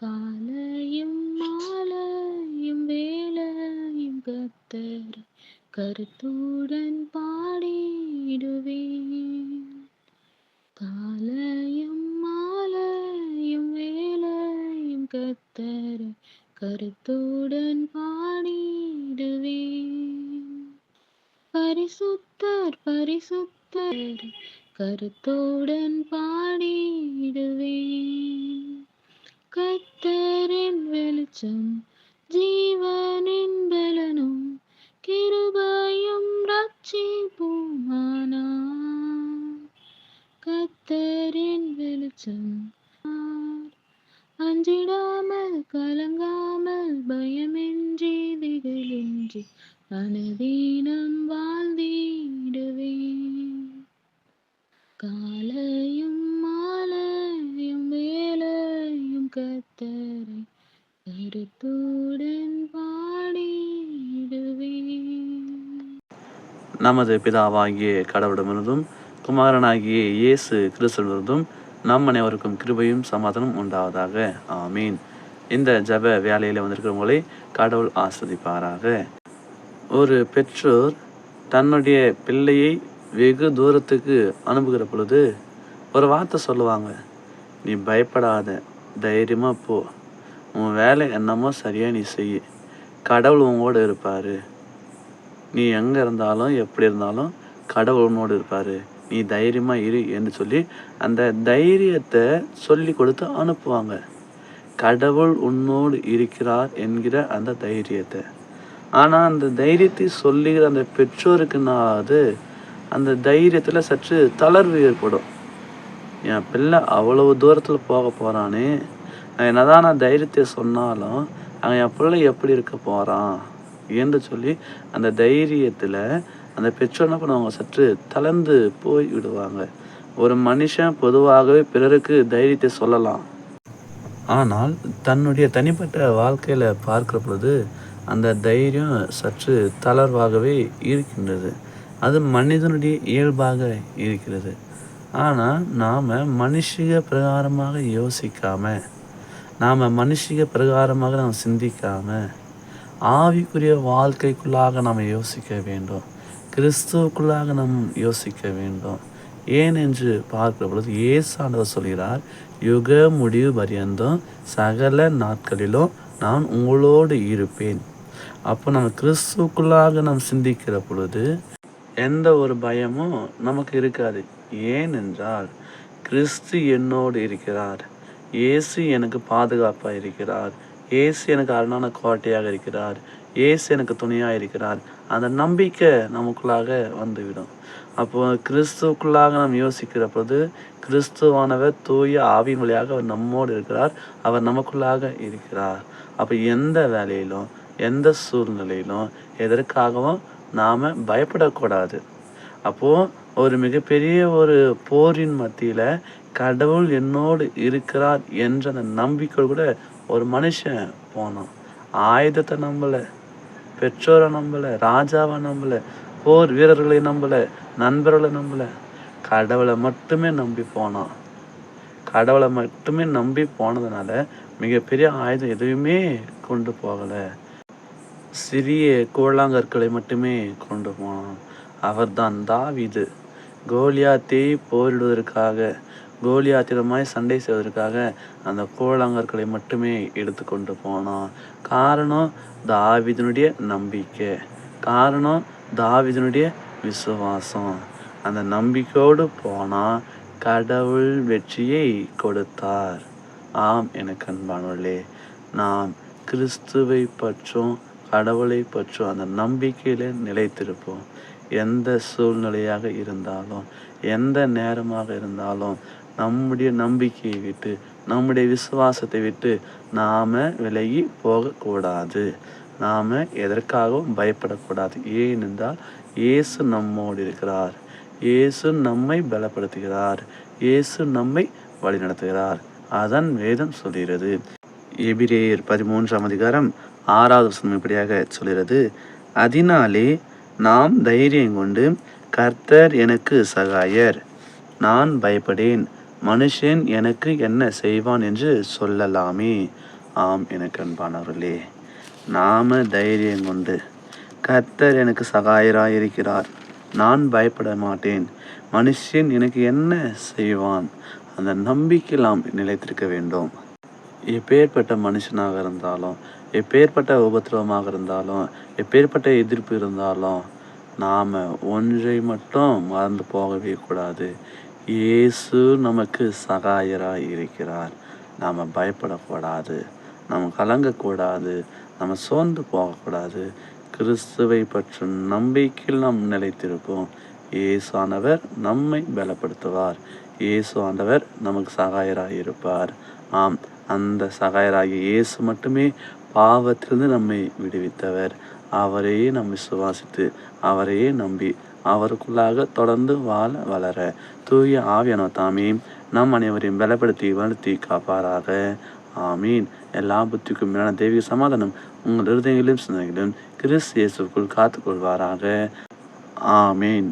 காலையும் மாலையும் வேலையும் கத்தர் கருத்துடன் பாடிடுவேன். காலையும் மாலையும் வேலையும் கத்தர் கருத்துடன் பாடிடுவேன். பரிசுத்தர் பரிசுத்தர் கருத்துடன் பாடிடுவேன். கத்தரின் வெளிச்சம் ஜீவனின் பலனும் கிருபையும் ரட்சிப்புமானா. கத்தரின் வெளிச்சம் அஞ்சிடாமல் கலங்காமல் பயமின்றி திகழின்றி அனுதீனம் கத்தரை கருத்துடன் பாடிடுவேன். நமது பிதாவாகிய கடவுளிடமிருந்தும் குமாரனாகிய இயேசு கிறிஸ்துவிலிருந்தும் நம் அனைவருக்கும் கிருபையும் சமாதானம் உண்டாவதாக. ஆமீன். இந்த ஜெப வேலையில் வந்திருக்கிறவங்களை கடவுள் ஆஸ்வதிப்பாராக ஒரு பெற்றோர் தன்னுடைய பிள்ளையை வெகு தூரத்துக்கு அனுப்புகிற பொழுது ஒரு வார்த்தை சொல்லுவாங்க. நீ பயப்படாத தைரியமாக போ. உன் வேலை என்னமோ சரியாக நீ செய். கடவுள் உங்களோட இருப்பார். நீ எங்கே இருந்தாலும் எப்படி இருந்தாலும் கடவுள் உன்னோடு இருப்பார். நீ தைரியமாக இரு என்று சொல்லி அந்த தைரியத்தை சொல்லி கொடுத்து அனுப்புவாங்க. கடவுள் உன்னோடு இருக்கிறார் என்கிற அந்த தைரியத்தை. ஆனால் அந்த தைரியத்தை சொல்லுகிற அந்த பெற்றோருக்குனாவது அந்த தைரியத்தில் சற்று தளர்வு ஏற்படும். என் பிள்ளை அவ்வளவு தூரத்தில் போக போகிறானே நான் என்னதான் நான் தைரியத்தை சொன்னாலும் அவன் என் பிள்ளை எப்படி இருக்க போகிறான் என்று சொல்லி அந்த தைரியத்தில் அந்த பெற்றோர் என்ன பண்ணுவாங்க? சற்று தளர்ந்து போய் விடுவாங்க. ஒரு மனுஷன் பொதுவாகவே பிறருக்கு தைரியத்தை சொல்லலாம். ஆனால் தன்னுடைய தனிப்பட்ட வாழ்க்கையில் பார்க்குற பொழுது அந்த தைரியம் சற்று தளர்வாகவே இருக்கின்றது. அது மனிதனுடைய இயல்பாக இருக்கிறது. ஆனால் நாம் மனுஷிக பிரகாரமாக யோசிக்காம நாம் மனுஷிக பிரகாரமாக நாம் சிந்திக்காம ஆவிக்குரிய வாழ்க்கைக்குள்ளாக நாம் யோசிக்க வேண்டும். கிறிஸ்துவுக்குள்ளாக நாம் யோசிக்க வேண்டும். ஏன் என்று பார்க்கிற பொழுது ஏசாண்டவர் சொல்கிறார் யுக முடிவு பரியந்தம் சகல நாட்களிலும் நான் உங்களோடு இருப்பேன். அப்போ நம்ம கிறிஸ்துவுக்குள்ளாக நாம் சிந்திக்கிற பொழுது எந்த ஒரு பயமும் நமக்கு இருக்காது. ஏனென்றால் கிறிஸ்து என்னோடு இருக்கிறார். இயேசு எனக்கு பாதுகாப்பாக இருக்கிறார். இயேசு எனக்கு அரணான கோட்டையாக இருக்கிறார். இயேசு எனக்கு துணையாக இருக்கிறார். அந்த நம்பிக்கை நமக்குள்ளாக வந்துவிடும். அப்போ கிறிஸ்துவுக்குள்ளாக நாம் யோசிக்கிற பொழுது கிறிஸ்துவானவர் தூய ஆவியின் வழியாக அவர் நம்மோடு இருக்கிறார். அவர் நமக்குள்ளாக இருக்கிறார். அப்போ எந்த வேலையிலும் எந்த சூழ்நிலையிலும் எதற்காகவும் நாம் பயப்படக்கூடாது. அப்போது ஒரு மிகப்பெரிய ஒரு போரின் மத்தியில் கடவுள் என்னோடு இருக்கிறார் என்ற அந்த நம்பிக்கை கூட ஒரு மனுஷன் போனான். ஆயுதத்தை நம்பலை பெற்றோரை நம்பலை ராஜாவை நம்பலை போர் வீரர்களை நம்பலை நண்பர்களை நம்பலை. கடவுளை மட்டுமே நம்பி போனான். கடவுளை மட்டுமே நம்பி போனதுனால மிகப்பெரிய ஆயுதம் எதுவுமே கொண்டு போகலை. சிறிய கூழாங்கற்களை மட்டுமே கொண்டு போனான் அவர்தான் தாவீது. கோலியாத்தை போரிடுவதற்காக கோலியாத்திரமாய் சண்டை செய்வதற்காக அந்த கூழாங்கற்களை மட்டுமே எடுத்துக்கொண்டு போனான். காரணம் தாவிதனுடைய நம்பிக்கை. காரணம் தாவிதனுடைய விசுவாசம். அந்த நம்பிக்கையோடு போனால் கடவுள் வெற்றியை கொடுத்தார். ஆம் எனக்கு அன்பானவர்களே நாம் கிறிஸ்துவை பற்றும் கடவுளை பற்றும் அந்த நம்பிக்கையில் நிலைத்திருப்போம். எந்த சூழ்நிலையாக இருந்தாலும் எந்த நேரமாக இருந்தாலும் நம்முடைய நம்பிக்கையை விட்டு நம்முடைய விசுவாசத்தை விட்டு நாம் விலகி போகக்கூடாது. நாம் எதற்காகவும் பயப்படக்கூடாது. ஏனென்றால் இயேசு நம்மோடு இருக்கிறார். இயேசு நம்மை பலப்படுத்துகிறார். இயேசு நம்மை வழிநடத்துகிறார். அதன் வேதம் சொல்கிறது. எபிரேயர் பதிமூன்றாம் அதிகாரம் ஆறாவது வசனம் இப்படியாக சொல்கிறது அதனாலே நாம் தைரியம் கொண்டு கர்த்தர் எனக்கு சகாயர். நான் பயப்படேன். மனுஷன் எனக்கு என்ன செய்வான் என்று சொல்லலாமே. ஆம் எனக்கு அன்பானவர்களே நாம தைரியம் கொண்டு கர்த்தர் எனக்கு சகாயராய் இருக்கிறார் நான் பயப்பட மாட்டேன். மனுஷன் எனக்கு என்ன செய்வான்? அந்த நம்பிக்கை நாம் நிலைத்திருக்க வேண்டும். எப்பேற்பட்ட மனுஷனாக இருந்தாலும் எப்பேற்பட்ட உபத்திரவமாக இருந்தாலும் எப்பேற்பட்ட எதிர்ப்பு இருந்தாலும் நாம் ஒன்றை மட்டும் மறந்து போகவே கூடாது. இயேசு நமக்கு சகாயராக இருக்கிறார். நாம் பயப்படக்கூடாது. நாம் கலங்கக்கூடாது. நம்ம சோர்ந்து போகக்கூடாது. கிறிஸ்துவை பற்றும் நம்பிக்கையில் நாம் நிலைத்திருப்போம். இயேசானவர் நம்மை பலப்படுத்துவார். இயேசு நமக்கு சகாயராக இருப்பார். ஆம் அந்த சகாயராகிய இயேசு மட்டுமே பாவத்திலிருந்து நம்மை விடுவித்தவர். அவரையே நம்ம விசுவாசித்து அவரையே நம்பி அவருக்குள்ளாக தொடர்ந்து வாழ வளர. தூய ஆவியான தாமே நம் அனைவரையும் பலப்படுத்தி வளர்த்தி காப்பாராக. ஆமீன். எல்லா புத்திக்கும் மேலான தெய்வீக சமாதானம் உங்கள் இருதயங்களிலும் சிந்தனைகளிலும் கிறிஸ் இயேசுக்குள் காத்துக்கொள்வாராக. ஆமீன்.